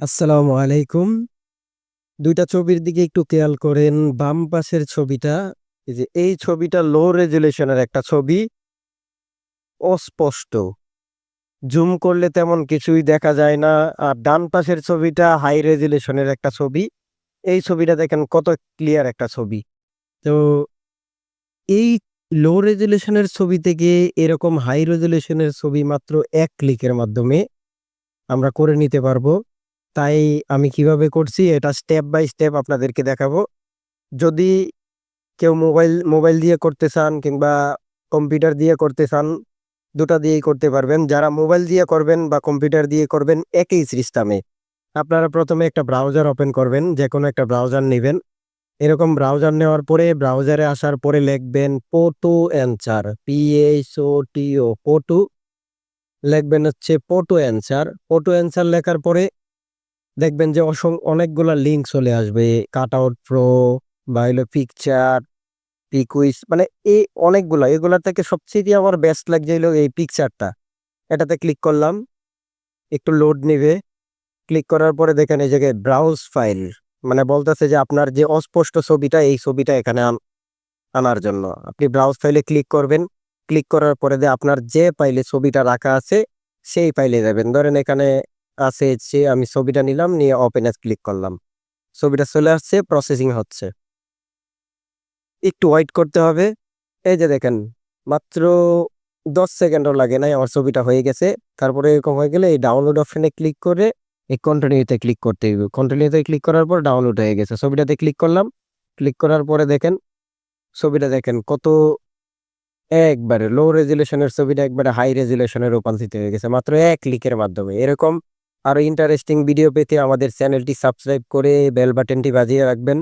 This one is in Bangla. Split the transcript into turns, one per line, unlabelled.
আসসালামু আলাইকুম। দুইটা ছবির দিকে একটু খেয়াল করেন। বাম পাশের ছবিটা, এই যে এই ছবিটা লো রেজোলিউশন এর একটা ছবি। অস্পষ্ট। জুম করলে তেমন কিছুই দেখা যায় না। আর ডান পাশের ছবিটা হাই রেজোলিউশন এর একটা ছবি। এই ছবিটা দেখেন কত ক্লিয়ার একটা ছবি। তো এই লো রেজোলিউশন এর ছবি থেকে এরকম হাই রেজোলিউশন এর ছবি মাত্র এক ক্লিকের মাধ্যমে আমরা করে নিতে পারব। তাই আমি কীভাবে করছি এটা স্টেপ বাই স্টেপ আপনাদেরকে দেখাবো। যদি কেউ মোবাইল মোবাইল দিয়ে করতে চান কিংবা কম্পিউটার দিয়ে করতে চান, ২ টা দিয়েই করতে পারবেন। যারা মোবাইল দিয়ে করবেন বা কম্পিউটার দিয়ে করবেন একই সিস্টেমে। আপনারা প্রথমে একটা ব্রাউজার ওপেন করবেন। যে কোনো একটা ব্রাউজার নেবেন এরকম ব্রাউজার নেওয়ার পরে ব্রাউজারে আসার পরে লিখবেন পোটো অ্যানসার পি-এইচ-ও-টি-ও পোটো। লিখবেন হচ্ছে পোটো অ্যানসার। পোটো অ্যানসার লেখার পরে দেখবেন যে অসং অনেকগুলা লিঙ্ক চলে আসবে। কাটআউট প্রো বা হইল পিকচার, পিকুইজ মানে এই অনেকগুলা। এগুলার থেকে সবচেয়ে আমার বেস্ট লাগছে হইল এই পিকচারটা। এটাতে ক্লিক করলাম। একটু লোড নিবে। ক্লিক করার পরে দেখেন এই জায়গায় ব্রাউজ ফাইল মানে বলতেছে যে আপনার যে অস্পষ্ট ছবিটা এই ছবিটা এখানে আন আনার জন্য। আপনি ব্রাউজ ফাইলে ক্লিক করবেন। ক্লিক করার পরে যে আপনার যে ফাইলে ছবিটা রাখা আছে সেই ফাইলে যাবেন। ধরেন এখানে আছে যে আমি ছবিটা নিলাম, নিয়ে ওপেন এ ক্লিক করলাম। ছবিটা চলে আসছে প্রসেসিং হচ্ছে। একটু ওয়েট করতে হবে। এই যে দেখেন, মাত্র ১০ সেকেন্ডও লাগে নাই, আমার ছবিটা হয়ে গেছে। তারপরে এরকম হয়ে গেলে এই ডাউনলোড অপশানে ক্লিক করে এই কন্টিনিউতে ক্লিক করতে হবে কন্টিনিউ তে ক্লিক করার পর ডাউনলোড হয়ে গেছে। ছবিটাতে ক্লিক করলাম। ক্লিক করার পরে দেখেন, ছবিটা দেখেন কত একবারে লো রেজোলিউশন এর ছবিটা একবারে হাই রেজোলিউশন এ রূপান্তরিত হয়ে গেছে মাত্র এক ক্লিকের মাধ্যমে। এরকম আরও ইন্টারেস্টিং ভিডিও পেতে আমাদের চ্যানেলটি সাবস্ক্রাইব করে বেল বাটনটি বাজিয়ে রাখবেন।